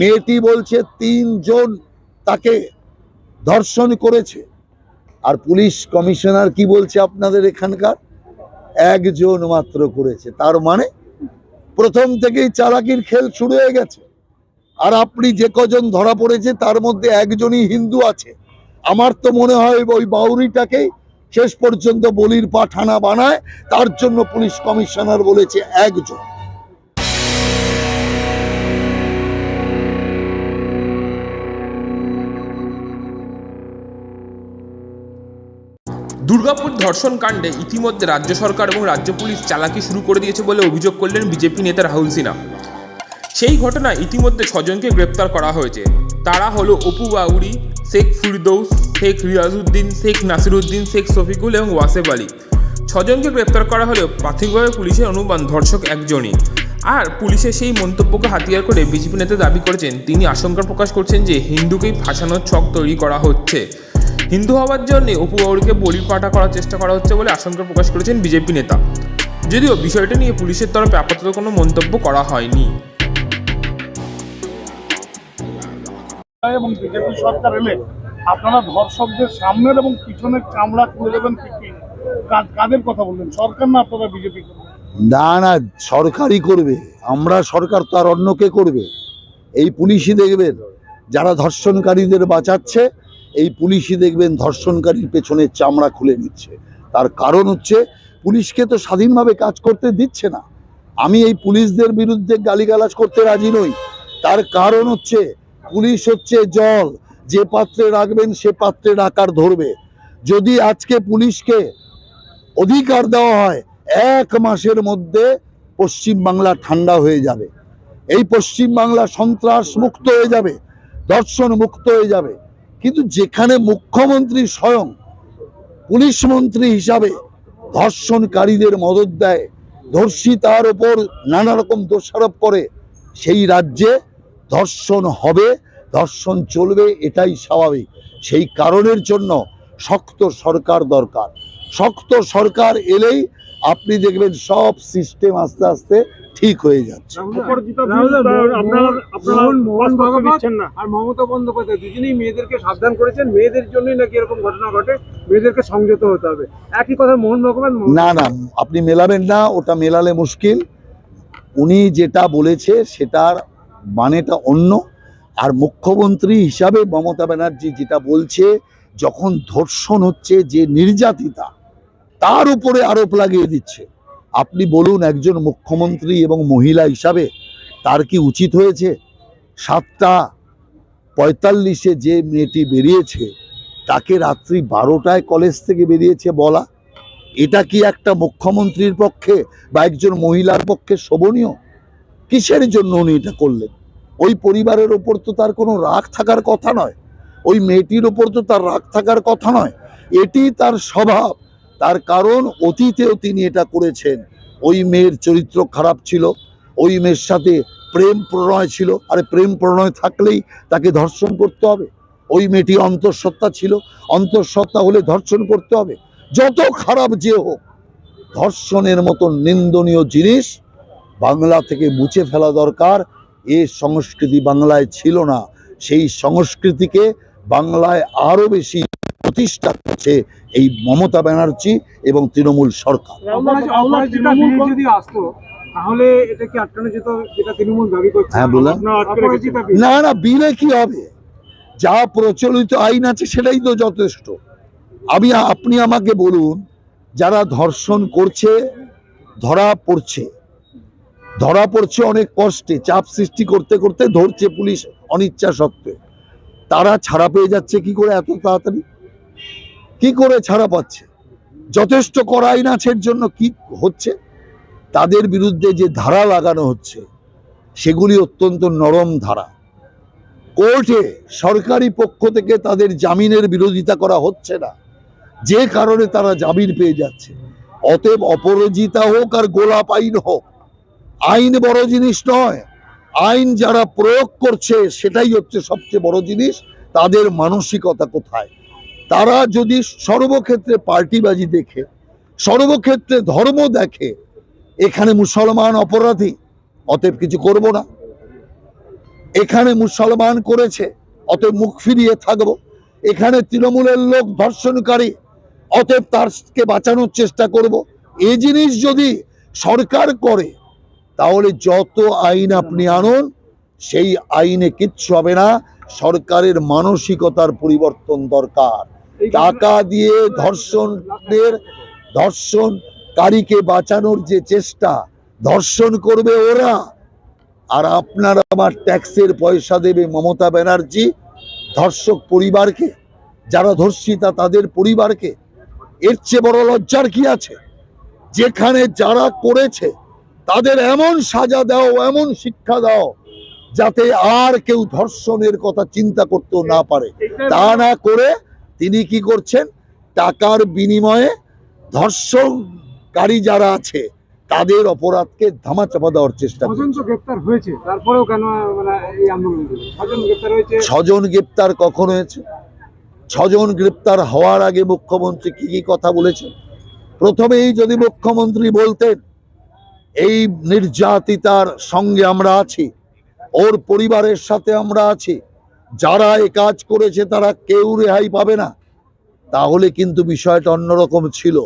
মেয়েটি বলছে, তিনজন তাকে ধর্ষণ করেছে। আর পুলিশ কমিশনার কি বলছে আপনাদের এখানকার? একজন মাত্র করেছে। তার মানে প্রথম থেকেই চালাকির খেল শুরু হয়ে গেছে। আর আপনি যে কজন ধরা পড়েছে, তার মধ্যে একজনই হিন্দু আছে। আমার তো মনে হয় ওই বাউরিটাকেই শেষ পর্যন্ত বলির পাঠানা বানায়, তার জন্য পুলিশ কমিশনার বলেছে একজন। দুর্গাপুর ধর্ষণ কাণ্ডে ইতিমধ্যে রাজ্য সরকার এবং রাজ্য পুলিশ চালাকি শুরু করে দিয়েছে বলে অভিযোগ করলেন বিজেপি নেতা রাহুল সিনহা। সেই ঘটনায় ইতিমধ্যে ছজনকে গ্রেপ্তার করা হয়েছে। তারা হলো অপু বাউরি শেখ ফিরদৌস, শেখ রিয়াজউদ্দিন, শেখ নাসিরুদ্দিন শেখ শফিকুল এবং ওয়াসেফ আলী। ছজনকে গ্রেপ্তার করা হলেও প্রাথমিকভাবে পুলিশের অনুমান ধর্ষক একজনই। আর পুলিশের সেই মন্তব্যকে হাতিয়ার করে বিজেপি নেতা দাবি করেছেন, তিনি আশঙ্কা প্রকাশ করছেন যে হিন্দুকেই ফাঁসানোর ছক তৈরি করা হচ্ছে। হিন্দু হওয়ার জন্য অপু বাউরিকে বলি পাঠা করার চেষ্টা করা হচ্ছে বলে আশঙ্কা প্রকাশ করেছেন বিজেপি নেতা। যদিও বিষয়টা নিয়ে পুলিশের তরফে আপাতত কোনো মন্তব্য করা হয়নি। এবং বিজেপি সরকার এলে আপনারা ধর্ষকদের সামনের এবং পিছনের চামড়া খুলে দেবেন কি কি? কা- কাদের কথা বললেন? সরকার না আপনারা বিজেপি না না সরকারই করবে। আমরা সরকার তো আর অন্য কে করবে? এই পুলিশই দেখবেন। যারা ধর্ষণকারীদের বাঁচাচ্ছে এই পুলিশই দেখবেন ধর্ষণকারীর পেছনে চামড়া খুলে নিচ্ছে। তার কারণ হচ্ছে পুলিশকে তো স্বাধীনভাবে কাজ করতে দিচ্ছে না। আমি এই পুলিশদের বিরুদ্ধে গালিগালাজ করতে রাজি নই। তার কারণ হচ্ছে পুলিশ হচ্ছে জল। যে পাত্রে রাখবেন সে পাত্রের আকার ধরবে। যদি আজকে পুলিশকে অধিকার দেওয়া হয়, এক মাসের মধ্যে পশ্চিম বাংলা ঠান্ডা হয়ে যাবে। এই পশ্চিম বাংলা সন্ত্রাস মুক্ত হয়ে যাবে দর্শন মুক্ত হয়ে যাবে। কিন্তু যেখানে মুখ্যমন্ত্রী স্বয়ং পুলিশ মন্ত্রী হিসাবে ধর্ষণকারীদের মদত দেয় ধর্ষিতার ওপর নানা রকম দোষারোপ করে, সেই রাজ্যে ধর্ষণ হবে, ধর্ষণ চলবে, এটাই স্বাভাবিক। সেই কারণের জন্য শক্ত সরকার দরকার। শক্ত সরকার এলেই আপনি দেখবেন সব সিস্টেম আস্তে আস্তে ঠিক হয়ে যাচ্ছে। আর মমতা বন্দ্যোপাধ্যায় দুজনেই মেয়েদেরকে সাবধান করেছেন। মেয়েদের জন্যই নাকি এরকম ঘটনা ঘটে মেয়েদেরকে সংযত হতে হবে। একই কথা মোহন ভগবান না না আপনি মেলাবেন না ওটা মেলালে মুশকিল। উনি যেটা বলেছে সেটার মানেটা অন্য। আর মুখ্যমন্ত্রী হিসাবে মমতা ব্যানার্জি যেটা বলছে যখন ধর্ষণ হচ্ছে যে নির্যাতিতা তার উপরে আরোপ লাগিয়ে দিচ্ছে। আপনি বলুন একজন মুখ্যমন্ত্রী এবং মহিলা হিসাবে তার কি উচিত হয়েছে? সাতটা পঁয়তাল্লিশে যে মেয়েটি বেরিয়েছে, তাকে রাত্রি বারোটায় কলেজ থেকে বেরিয়েছে বলা? এটা কি একটা মুখ্যমন্ত্রীর পক্ষে বা একজন মহিলার পক্ষে শোভনীয়? কিসের জন্য উনি এটা করলেন? ওই পরিবারের ওপর তো তার কোনো রাগ থাকার কথা নয়। ওই মেয়েটির ওপর তো তার রাগ থাকার কথা নয়। এটি তার স্বভাব। তার কারণ অতীতেও তিনি এটা করেছেন। ওই মেয়ের চরিত্র খারাপ ছিল, ওই মেয়ের সাথে প্রেম প্রণয় ছিল, আরে প্রেম প্রণয় থাকলেই তাকে ধর্ষণ করতে হবে। ওই মেয়েটি অন্তঃসত্ত্বা ছিল, অন্তঃসত্ত্বা হলে ধর্ষণ করতে হবে। যত খারাপ যে হোক, ধর্ষণের মতো নিন্দনীয় জিনিস বাংলা থেকে মুছে ফেলা দরকার। এ সংস্কৃতি বাংলায় ছিল না, সেই সংস্কৃতিকে বাংলায় আরও বেশি প্রতিষ্ঠা করছে এই মমতা ব্যানার্জি এবং তৃণমূল সরকার। অপরাজিতা বিল যদি আসতো তাহলে এটা কি আটকানো যেত যেটা তৃণমূল দাবি করছে। হ্যাঁ। না না বিলে কি হবে? যা প্রচলিত আইন আছে সেটাই তো যথেষ্ট। আমি আপনি আমাকে বলুন যারা ধর্ষণ করছে ধরা পড়ছে। ধরা পড়ছে অনেক কষ্টে চাপ সৃষ্টি করতে করতে ধরছে পুলিশ অনিচ্ছা সত্ত্বে তারা ছাড়া পেয়ে যাচ্ছে কি করে এত তাড়াতাড়ি? কি করে ছাড়া পাচ্ছে? যথেষ্ট করা আইন জন্য কি হচ্ছে? তাদের বিরুদ্ধে যে ধারা লাগানো হচ্ছে, সেগুলি অত্যন্ত নরম ধারা। কোর্টে সরকারি পক্ষ থেকে তাদের জামিনের বিরোধিতা করা হচ্ছে না। যে কারণে তারা জামিন পেয়ে যাচ্ছে। অতএব অপরাজিতা হোক আর গোলাপ আইন হোক, আইন বড় জিনিস নয়। আইন যারা প্রয়োগ করছে, সেটাই হচ্ছে সবচেয়ে বড় জিনিস। তাদের মানসিকতা কোথায়? তারা যদি সর্বক্ষেত্রে পার্টিবাজি দেখে, সর্বক্ষেত্রে ধর্ম দেখে, এখানে মুসলমান অপরাধী, অতএব কিছু করব না। এখানে মুসলমান করেছে, অতএব মুখ ফিরিয়ে থাকব। এখানে তৃণমূলের লোক ধর্ষণকারী, অতএব তারকে বাঁচানোর চেষ্টা করব। এই জিনিস যদি সরকার করে, তাহলে যত আইন আপনি আনুন, সেই আইনে কিচ্ছু হবে না। সরকারের মানসিকতার পরিবর্তন দরকার। টাকা দিয়ে ধর্ষণের ধর্ষণকারীকে বাঁচানোর যে চেষ্টা ধর্ষণ করবে ওরা। আর আপনার আমার ট্যাক্সের পয়সা দেবে মমতা ব্যানার্জি ধর্ষক পরিবারকে। যারা ধর্ষিতা তাদের পরিবারকে। এর চেয়ে বড় লজ্জার কি আছে? যেখানে যারা করেছে তাদের এমন সাজা দাও এমন শিক্ষা দাও যাতে আর কেউ ধর্ষণের কথা চিন্তা করতেও না পারে। তা না করে তিনি কি করছেন? টাকার বিনিময়ে ধর্ষণকারী যারা আছে তাদের অপরাধকে ধামাচাপা দেওয়ার চেষ্টা ছজন গ্রেপ্তার হয়েছে তারপরেও কেন মানে ছজন গ্রেপ্তার কখন হয়েছে? ছজন গ্রেপ্তার হওয়ার আগে মুখ্যমন্ত্রী কি কি কথা বলেছেন? প্রথমেই যদি মুখ্যমন্ত্রী বলতেন এই নির্যাতিতার সঙ্গে আমরা আছি ওর পরিবারের সাথে আমরা আছি যারা এ কাজ করেছে তারা কেউ রেহাই পাবে না। তাহলে কিন্তু বিষয়টা অন্যরকম ছিল।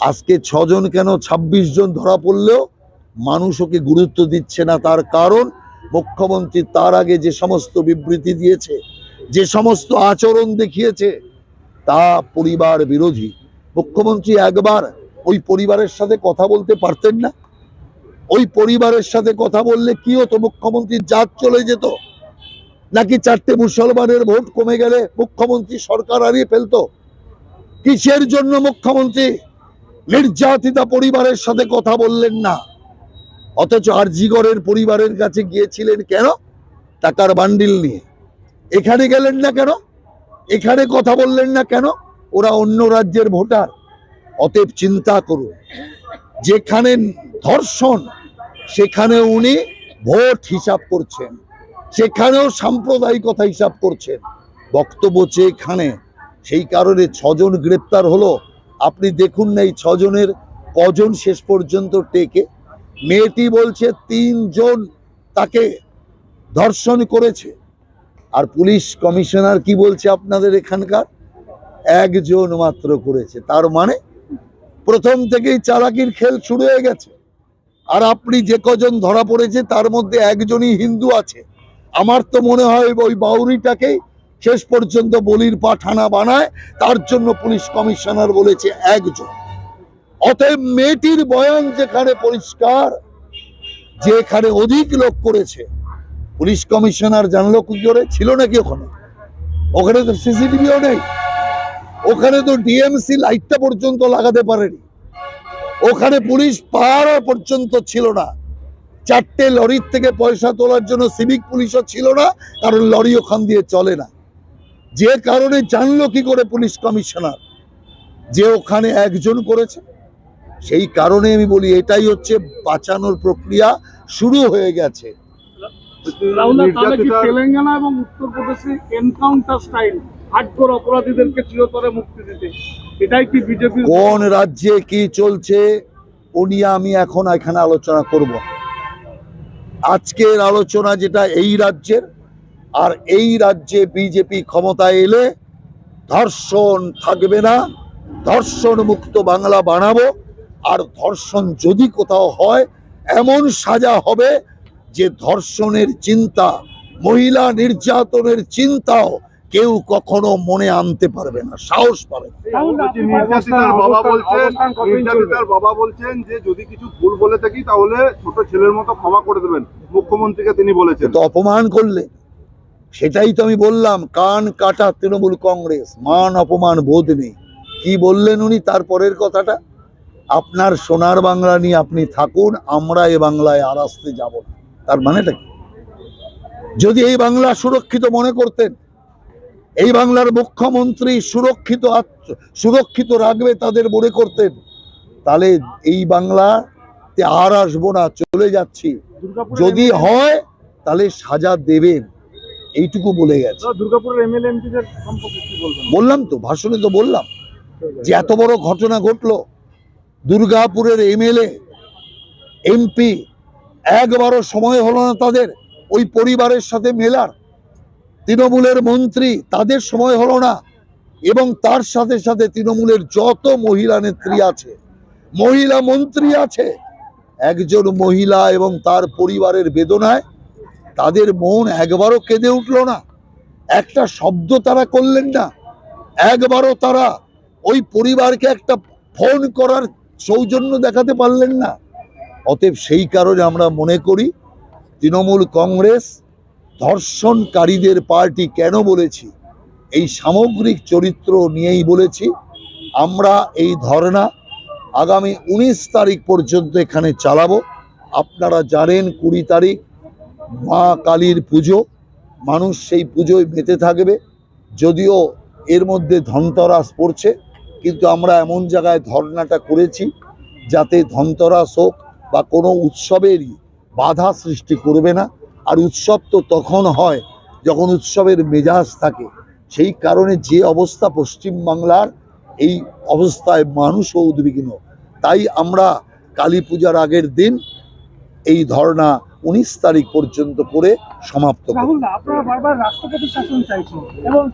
আজকে ছজন কেন ২৬ জন ধরা পড়লেও মানুষ ওকে গুরুত্ব দিচ্ছে না। তার কারণ মুখ্যমন্ত্রী তার আগে যে সমস্ত বিবৃতি দিয়েছে, যে সমস্ত আচরণ দেখিয়েছে, তা পরিবার বিরোধী। মুখ্যমন্ত্রী একবার ওই পরিবারের সাথে কথা বলতে পারতেন না। ওই পরিবারের সাথে কথা বললে কি হতো? মুখ্যমন্ত্রীর জাত চলে যেত। নাকি চারটে মুসলমানের ভোট কমে গেলে মুখ্যমন্ত্রী সরকার হারিয়ে ফেলতো? কিসের জন্য মুখ্যমন্ত্রী নির্যাতিতা পরিবারের সাথে কথা বললেন না? অথচ আরজিগরের পরিবারের কাছে গিয়েছিলেন কেন? টাকার বান্ডিল নিয়ে। এখানে গেলেন না কেন? এখানে কথা বললেন না কেন? ওরা অন্য রাজ্যের ভোটার। অতএব চিন্তা করুন, যেখানে ধর্ষণ, সেখানে উনি ভোট হিসাব করছেন। সেখানেও সাম্প্রদায়িকতা হিসাব করছেন বক্তব্য এখানে। সেই কারণে ছজন গ্রেপ্তার হলো। আপনি দেখুন না এই ছজনের কজন শেষ পর্যন্ত টেকে। মেয়েটি বলছে, তিনজন তাকে ধর্ষণ করেছে। আর পুলিশ কমিশনার কি বলছে আপনাদের এখানকার? একজন মাত্র করেছে। তার মানে প্রথম থেকেই চালাকির খেল শুরু হয়ে গেছে। আর আপনি যে কজন ধরা পড়েছে, তার মধ্যে একজনই হিন্দু আছে। আমার তো মনে হয় ওই বাউরিটাকেই শেষ পর্যন্ত বলির পাঠানা বানায়, তার জন্য পুলিশ কমিশনার বলেছে একজন। অতএব মেয়েটির বয়ান যেখানে পরিষ্কার যে এখানে অধিক লোক করেছে, পুলিশ কমিশনার জানলো কি করে ছিল নাকি ওখানে? ওখানে তো সিসিটিভিও নেই। ওখানে তো ডিএমসি লাইটটা পর্যন্ত লাগাতে পারেনি। ওখানে পুলিশ পাহারা পর্যন্ত ছিল না। চারটে লরির থেকে পয়সা তোলার জন্য সিভিক পুলিশও ছিল না কারণ লরি ওখান দিয়ে চলে না। যে কারণে জানলো কি করে পুলিশ কমিশনার। যে ওখানে একজন করেছে সেই কারণে আমি বলি এটাই হচ্ছে বাঁচানোর প্রক্রিয়া শুরু হয়ে গেছে। রাহুলদা তাহলে কি নির্যাতিতার- তেলেঙ্গানা এবং উত্তরপ্রদেশে এনকাউন্টার স্টাইল হার্ডকোর অপরাধীদেরকে চিরতরে মুক্তি দিতে। এটাই কি বিজেপি কোন রাজ্যে কি চলছে ও নিয়ে আমি এখন এখানে আলোচনা করব। আজকের আলোচনা যেটা এই রাজ্যের, আর এই রাজ্যে বিজেপি ক্ষমতায় এলে ধর্ষণ থাকবে না, ধর্ষণ মুক্ত বাংলা বানাবো, আর ধর্ষণ যদি কোথাও হয়, এমন সাজা হবে যে ধর্ষণের চিন্তা, মহিলা নির্যাতনের চিন্তাও কেউ কখনো মনে আনতে পারবে না সাহস পাবে বাবা বলছেন বাবা বলছেন যে যদি কিছু ভুল বলে থাকি তাহলে ছোট ছেলের মতো ক্ষমা করে দেবেন মুখ্যমন্ত্রীকে তিনি বলেছেন। তো অপমান করলে? সেটাই তো আমি বললাম কান কাটা তৃণমূল কংগ্রেস মান অপমান বোধ নেই। কি বললেন উনি তারপরের কথাটা? আপনার সোনার বাংলা নিয়ে আপনি থাকুন আমরা এ বাংলায় আর আসতে যাব তার মানেটা কি? যদি এই বাংলা সুরক্ষিত মনে করতেন এই বাংলার মুখ্যমন্ত্রী সুরক্ষিত সুরক্ষিত রাখবে তাদের মনে করতেন। তাহলে এই বাংলাতে আর আসব না চলে যাচ্ছি। যদি হয় তাহলে সাজা দেবেন। এইটুকু বলে গেছে। বললাম তো ভাষণে তো বললাম যে এত বড় ঘটনা ঘটলো। দুর্গাপুরের এমএলএ এমপি একবারও সময় হলো না তাদের। ওই পরিবারের সাথে মেলার। তৃণমূলের মন্ত্রী তাদের সময় হলো না। এবং তার সাথে সাথে তৃণমূলের যত মহিলা নেত্রী আছে, মহিলা মন্ত্রী আছে, একজন মহিলা এবং তার পরিবারের বেদনায় তাদের মন একবারও কেঁদে উঠল না। একটা শব্দ তারা করলেন না। একবারও তারা ওই পরিবারকে একটা ফোন করার সৌজন্য দেখাতে পারলেন না। অতএব সেই কারণে আমরা মনে করি, তৃণমূল কংগ্রেস ধর্ষণকারীদের পার্টি কেন বলেছি? এই সামগ্রিক চরিত্র নিয়েই বলেছি। আমরা এই ধর্ণা আগামী উনিশ তারিখ পর্যন্ত এখানে চালাবো। আপনারা জানেন কুড়ি তারিখ মা কালীর পুজো। মানুষ সেই পুজোয় মেতে থাকবে। যদিও এর মধ্যে ধনতরাস পড়ছে, কিন্তু আমরা এমন জায়গায় ধর্নাটা করেছি যাতে ধনতরাস হোক বা কোনো উৎসবেরই বাধা সৃষ্টি করবে না। আর উৎসব তো তখন হয় যখন উৎসবের মেজাজ থাকে। সেই কারণে যে অবস্থা পশ্চিমবাংলার এই অবস্থায় মানুষও উদ্বিগ্ন। তাই আমরা কালী পূজার আগের দিন এই ধর্ণা উনিশ তারিখ পর্যন্ত করে সমাপ্ত রাহুল আপনারা বারবার রাষ্ট্রপতি শাসন চাইছেন এবং